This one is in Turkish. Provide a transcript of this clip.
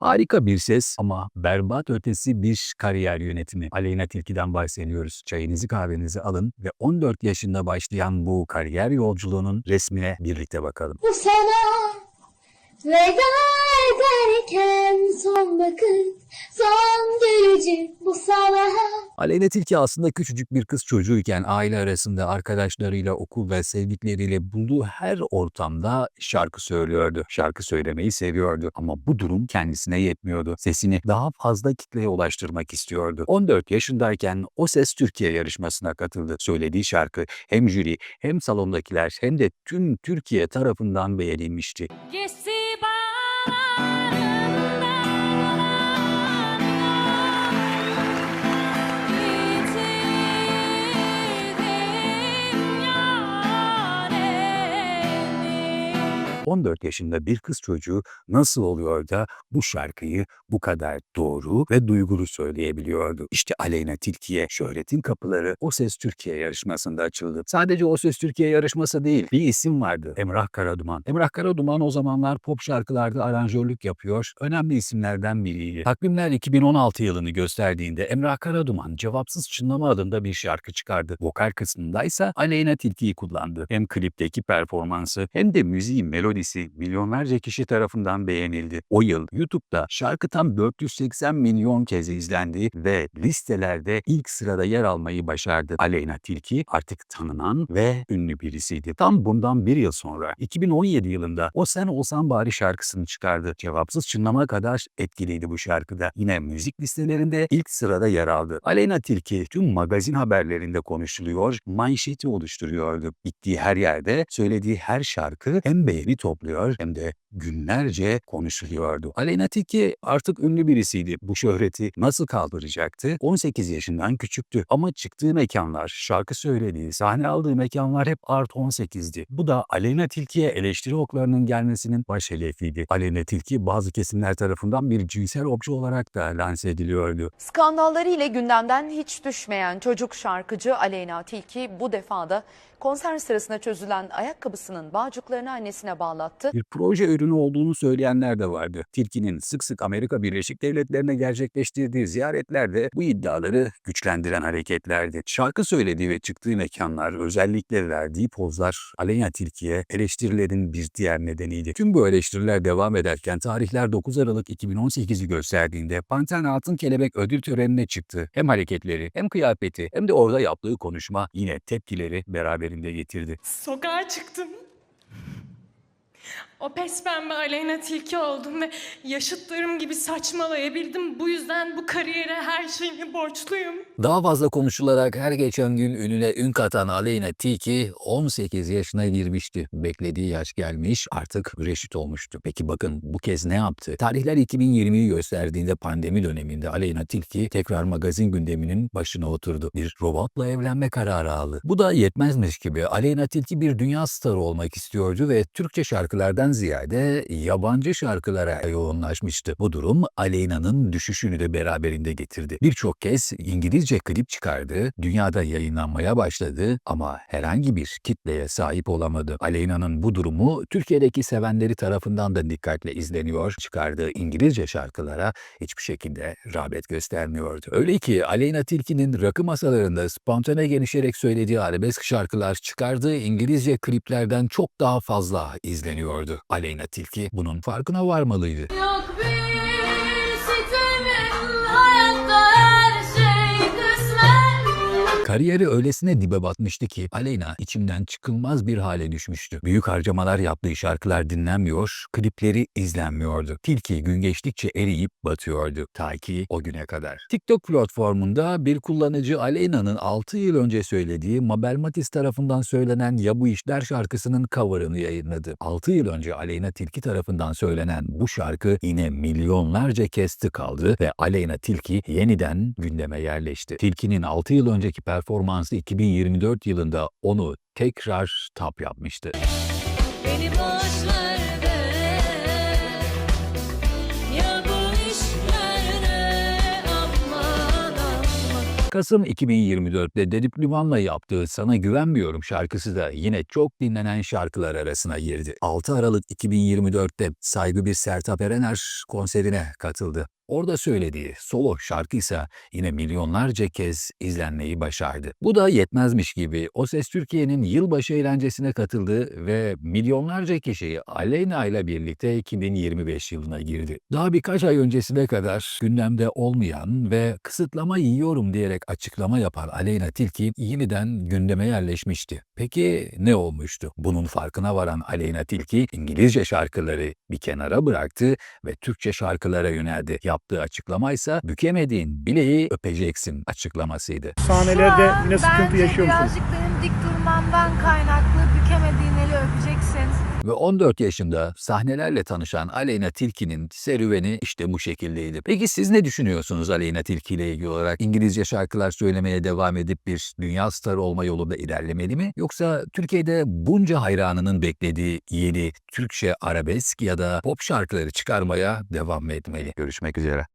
Harika bir ses ama berbat ötesi bir kariyer yönetimi. Aleyna Tilki'den bahsediyoruz. Çayınızı kahvenizi alın ve 14 yaşında başlayan bu kariyer yolculuğunun resmine birlikte bakalım. Sana veda ederken son bakış, son görücü bu sana. Aleyna Tilki aslında küçücük bir kız çocuğuyken aile arasında arkadaşlarıyla, okul ve sevdikleriyle bulduğu her ortamda şarkı söylüyordu. Şarkı söylemeyi seviyordu ama bu durum kendisine yetmiyordu. Sesini daha fazla kitleye ulaştırmak istiyordu. 14 yaşındayken O Ses Türkiye yarışmasına katıldı. Söylediği şarkı hem jüri hem salondakiler hem de tüm Türkiye tarafından beğenilmişti. Geçti para. 14 yaşında bir kız çocuğu nasıl oluyor da bu şarkıyı bu kadar doğru ve duygulu söyleyebiliyordu? İşte Aleyna Tilki'ye şöhretin kapıları O Ses Türkiye yarışmasında açıldı. Sadece O Ses Türkiye yarışması değil, bir isim vardı. Emrah Karaduman. Emrah Karaduman o zamanlar pop şarkılarda aranjörlük yapıyor. Önemli isimlerden biriydi. Takvimler 2016 yılını gösterdiğinde Emrah Karaduman Cevapsız Çınlama adında bir şarkı çıkardı. Vokal kısmındaysa Aleyna Tilki'yi kullandı. Hem klipteki performansı hem de müziğin melodisi milyonlarca kişi tarafından beğenildi. O yıl YouTube'da şarkı tam 480 milyon kez izlendi ve listelerde ilk sırada yer almayı başardı. Aleyna Tilki artık tanınan ve ünlü birisiydi. Tam bundan bir yıl sonra 2017 yılında O Sen Olsan Bari şarkısını çıkardı. Cevapsız çınlama kadar etkiliydi bu şarkıda. Yine müzik listelerinde ilk sırada yer aldı. Aleyna Tilki tüm magazin haberlerinde konuşuluyor, manşeti oluşturuyordu. Gittiği her yerde söylediği her şarkı hem beğeni topluyor hem de günlerce konuşuluyordu. Aleyna Tilki artık ünlü birisiydi. Bu şöhreti nasıl kaldıracaktı? 18 yaşından küçüktü ama çıktığı mekanlar, şarkı söylediği, sahne aldığı mekanlar hep art 18'di. Bu da Aleyna Tilki'ye eleştiri oklarının gelmesinin baş hedefiydi. Aleyna Tilki bazı kesimler tarafından bir cinsel obje olarak da lanse ediliyordu. Skandalları ile gündemden hiç düşmeyen çocuk şarkıcı Aleyna Tilki bu defa da konser sırasında çözülen ayakkabısının bağcıklarını annesine bağlattı. Bir proje ürünü olduğunu söyleyenler de vardı. Tilki'nin sık sık Amerika Birleşik Devletleri'ne gerçekleştirdiği ziyaretler de bu iddiaları güçlendiren hareketlerdi. Şarkı söylediği ve çıktığı mekanlar, özellikle verdiği pozlar Aleyna Tilki'ye eleştirilerin bir diğer nedeniydi. Tüm bu eleştiriler devam ederken tarihler 9 Aralık 2018'i gösterdiğinde Panten Altın Kelebek ödül törenine çıktı. Hem hareketleri hem kıyafeti hem de orada yaptığı konuşma yine tepkileri beraberinde getirdi. Sokağa çıktım. O pes pembe Aleyna Tilki oldum ve yaşıtlarım gibi saçmalayabildim. Bu yüzden bu kariyere her şeyimi borçluyum. Daha fazla konuşularak her geçen gün ününe ün katan Aleyna Tilki 18 yaşına girmişti. Beklediği yaş gelmiş artık reşit olmuştu. Peki bakın bu kez ne yaptı? Tarihler 2020'yi gösterdiğinde pandemi döneminde Aleyna Tilki tekrar magazin gündeminin başına oturdu. Bir robotla evlenme kararı aldı. Bu da yetmezmiş gibi Aleyna Tilki bir dünya starı olmak istiyordu ve Türkçe şarkılardan ziyade yabancı şarkılara yoğunlaşmıştı. Bu durum Aleyna'nın düşüşünü de beraberinde getirdi. Birçok kez İngilizce klip çıkardı, dünyada yayınlanmaya başladı ama herhangi bir kitleye sahip olamadı. Aleyna'nın bu durumu Türkiye'deki sevenleri tarafından da dikkatle izleniyor. Çıkardığı İngilizce şarkılara hiçbir şekilde rağbet göstermiyordu. Öyle ki Aleyna Tilki'nin rakı masalarında spontane genişerek söylediği arabesk şarkılar çıkardığı İngilizce kliplerden çok daha fazla izleniyordu. Aleyna Tilki bunun farkına varmalıydı. Yok Kariyeri öylesine dibe batmıştı ki Aleyna içimden çıkılmaz bir hale düşmüştü. Büyük harcamalar yaptığı şarkılar dinlenmiyor, klipleri izlenmiyordu. Tilki gün geçtikçe eriyip batıyordu. Ta ki o güne kadar. TikTok platformunda bir kullanıcı Aleyna'nın 6 yıl önce söylediği Mabel Matiz tarafından söylenen Ya Bu İşler şarkısının cover'ını yayınladı. 6 yıl önce Aleyna Tilki tarafından söylenen bu şarkı yine milyonlarca kez tıkaldı ve Aleyna Tilki yeniden gündeme yerleşti. Tilki'nin 6 yıl önceki performansı 2024 yılında onu tekrar tap yapmıştı. Beni Kasım 2024'te Dedip Liman'la yaptığı Sana Güvenmiyorum şarkısı da yine çok dinlenen şarkılar arasına girdi. 6 Aralık 2024'te saygı bir Sertab Erener konserine katıldı. Orada söylediği solo şarkıysa yine milyonlarca kez izlenmeyi başardı. Bu da yetmezmiş gibi O Ses Türkiye'nin yılbaşı eğlencesine katıldı ve milyonlarca kişi Aleyna ile birlikte 2025 yılına girdi. Daha birkaç ay öncesine kadar gündemde olmayan ve kısıtlama yiyorum diyerek açıklama yapan Aleyna Tilki yeniden gündeme yerleşmişti. Peki ne olmuştu? Bunun farkına varan Aleyna Tilki İngilizce şarkıları bir kenara bıraktı ve Türkçe şarkılara yöneldi. Yaptığı açıklama ise bükemediğin bileği öpeceksin açıklamasıydı. Sahnelerde yine sıkıntı yaşıyor musunuz? birazcık benim dik durmamdan kaynaklı. Ve 14 yaşında sahnelerle tanışan Aleyna Tilki'nin serüveni işte bu şekildeydi. Peki siz ne düşünüyorsunuz Aleyna Tilki ile ilgili olarak? İngilizce şarkılar söylemeye devam edip bir dünya starı olma yolunda ilerlemeli mi? Yoksa Türkiye'de bunca hayranının beklediği yeni Türkçe arabesk ya da pop şarkıları çıkarmaya devam etmeli? Görüşmek üzere.